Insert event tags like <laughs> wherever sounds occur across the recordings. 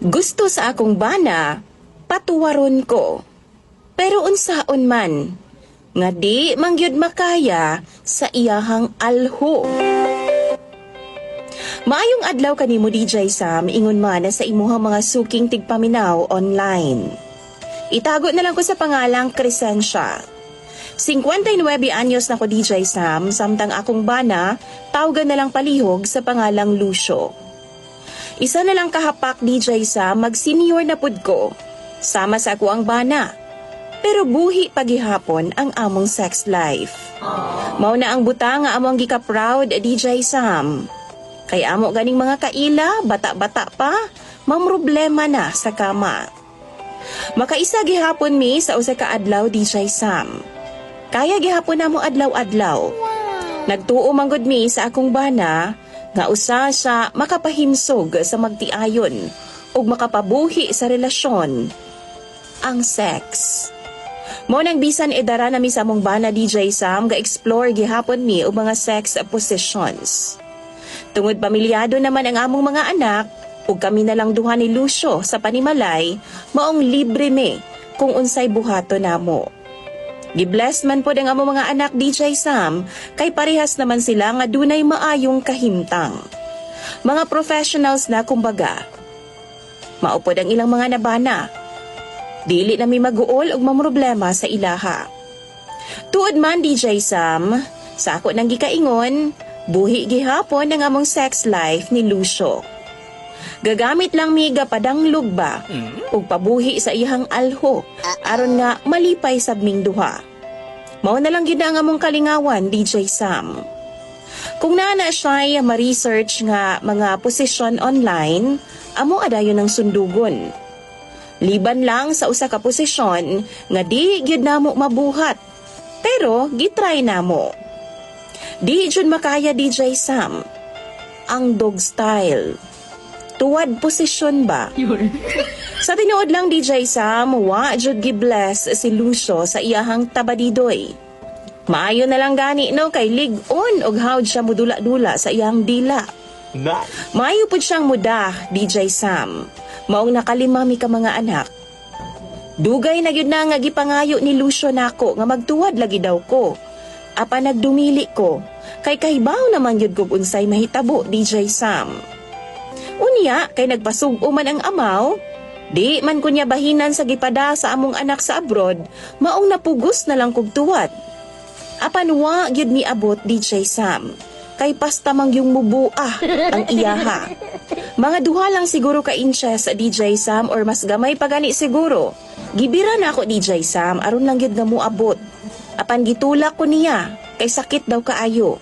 Gusto sa akong bana, patuwaron ko. Pero unsaon man, nga di mangyud makaya sa iyahang alho. Maayong adlaw kanimo DJ Sam, ingon man na sa imuhang mga suking tigpaminaw online. Itago na lang ko sa pangalang Crescencia. 59 anyos na ko DJ Sam, samtang akong bana, tawgan na lang palihog sa pangalang Lucio. Isa na lang kahapak DJ Sam, mag-senior na pud ko. Sama sa ako ang bana. Pero buhi pagihapon ang among sex life. Mao na ang buta nga among gika-proud DJ Sam. Kay amo ganing mga kaila, bata-bata pa, mamroblema na sa kama. Makaisa gihapon mi sa usa ka adlaw DJ Sam. Kaya gihapon namo adlaw-adlaw. Nagtuo manggod mi sa akong bana nga usa sa makapahimsog sa magtiayon ug makapabuhi sa relasyon ang sex. Mo nang bisan edara na mi sa among bana DJ Sam ga explore gihapon mi og mga sex positions. Tungod pamilyado naman ang among mga anak, ug kami na lang duha ni Lucio sa panimalay, maong libre mi kung unsay buhato namo. Gibless man po ang among mga anak DJ Sam, kay parehas naman sila nga dunay maayong kahimtang. Mga professionals na kumbaga. Maupod ang ilang mga nabana. Dili na mi maguol og mamroblema sa ilaha. Tuod man DJ Sam, sa ako nang gikaingon, buhi gihapon ang among sex life ni Lucio. Gagamit lang mi padang lugba ug pabuhi sa iyang alho aron nga malipay sabming duha. Mao na lang gid ang among kalingawan DJ Sam. Kung naana siya ma-research nga mga posisyon online, amo adayon ng sundugon. Liban lang sa usa ka posisyon nga di gyud namo mabuhat. Pero gitry namo. Di jud makaya DJ Sam. Ang dog style. Tuwad posisyon ba? <laughs> Sa tinuod lang DJ Sam, wa jud gibless si Lucio sa iyahang tabadidoy. Maayo na lang gani no kay lig-on og hawd siya mudula-dula sa iyang dila. Nice. Maayo pud siyang muda, DJ Sam. Maong nakalima mi ka mga anak. Dugay na gyud na nga gipangayo ni Lucio nako nga magtuwad lagi daw ko. Apa nagdumili ko, kay kahibaw naman gyud kog unsay mahitabo DJ Sam. Unya, kay nagpasugo man ang amaw, di man kunya bahinan sa gipada sa among anak sa abroad, maong napugos na lang kog tuwad. Apan wa gyud mi abot DJ Sam. Kay pasta mang yung mubuah ang iyaha. Mga duha lang siguro ka inches sa DJ Sam or mas gamay pa gani siguro. Gibira na ako DJ Sam aron lang gyud nga muabot. Apan gitulak ko niya kay sakit daw kaayo.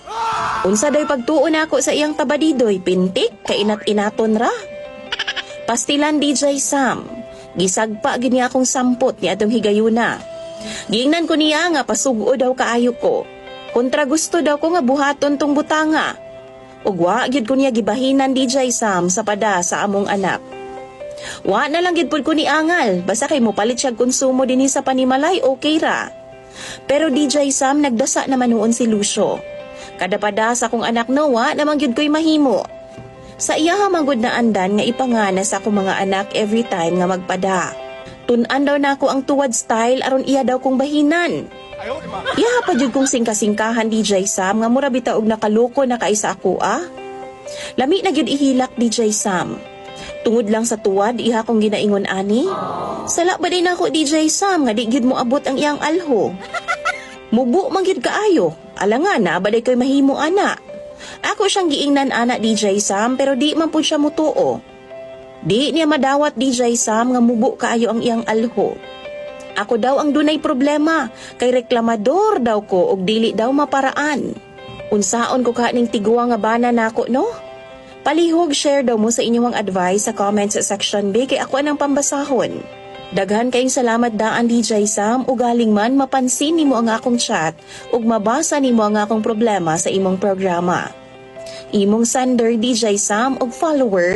Unsa day pagtuon ako sa iyang tabadidoy pintik kay inat-inaton ra. Pastilan DJ Sam. Gisagpa gini akong sampot ni atong higayuna. Giingnan ko niya nga pasugo daw kaayo ko. Kontra gusto daw ko nga buhaton tong butanga. Ug wa gyud ko niya gibahinan DJ Sam sa pada sa among anak. Wa na lang gid ko ni angal, basta kay mo palit siya konsumo dinhi sa panimalay okay ra. Pero DJ Sam nagdasa naman noon si Lucio. Kada pada sa akong anak no, wa naman gyud ko'y mahimo. Sa iya manggod na andan nga ipangana sa akong mga anak every time nga magpada. Tunan daw na ako ang tuwad style aron iya daw kong bahinan. Iya pa jud kong singkasingkahan DJ Sam nga mura bitaog nakaloko na kaisa ako ah. Lami na gyud ihilak DJ Sam. Tungod lang sa tuwad iha kong ginaingon ani. Sala ba din ako DJ Sam nga di gyud mo abot ang iyang alho. Mubo man gyud kaayo. Alangan na baday koy mahimo ana. Ako siyang giingnan ana DJ Sam pero di man pud siya mutuo. Di niya madawat DJ Sam nga mubo kaayo ang iyang alho. Ako daw ang dunay problema kay reklamador daw ko og dili daw maparaan. Unsaon ko kaning tiguwa nga bana nako no? Palihog share daw mo sa inyong advice sa comments section B kay ako anang pambasahon. Daghan kayong salamat daan DJ Sam ug galing man mapansin nimo ang akong chat ug mabasa nimo ang akong problema sa imong programa. Imong sender DJ Sam ug follower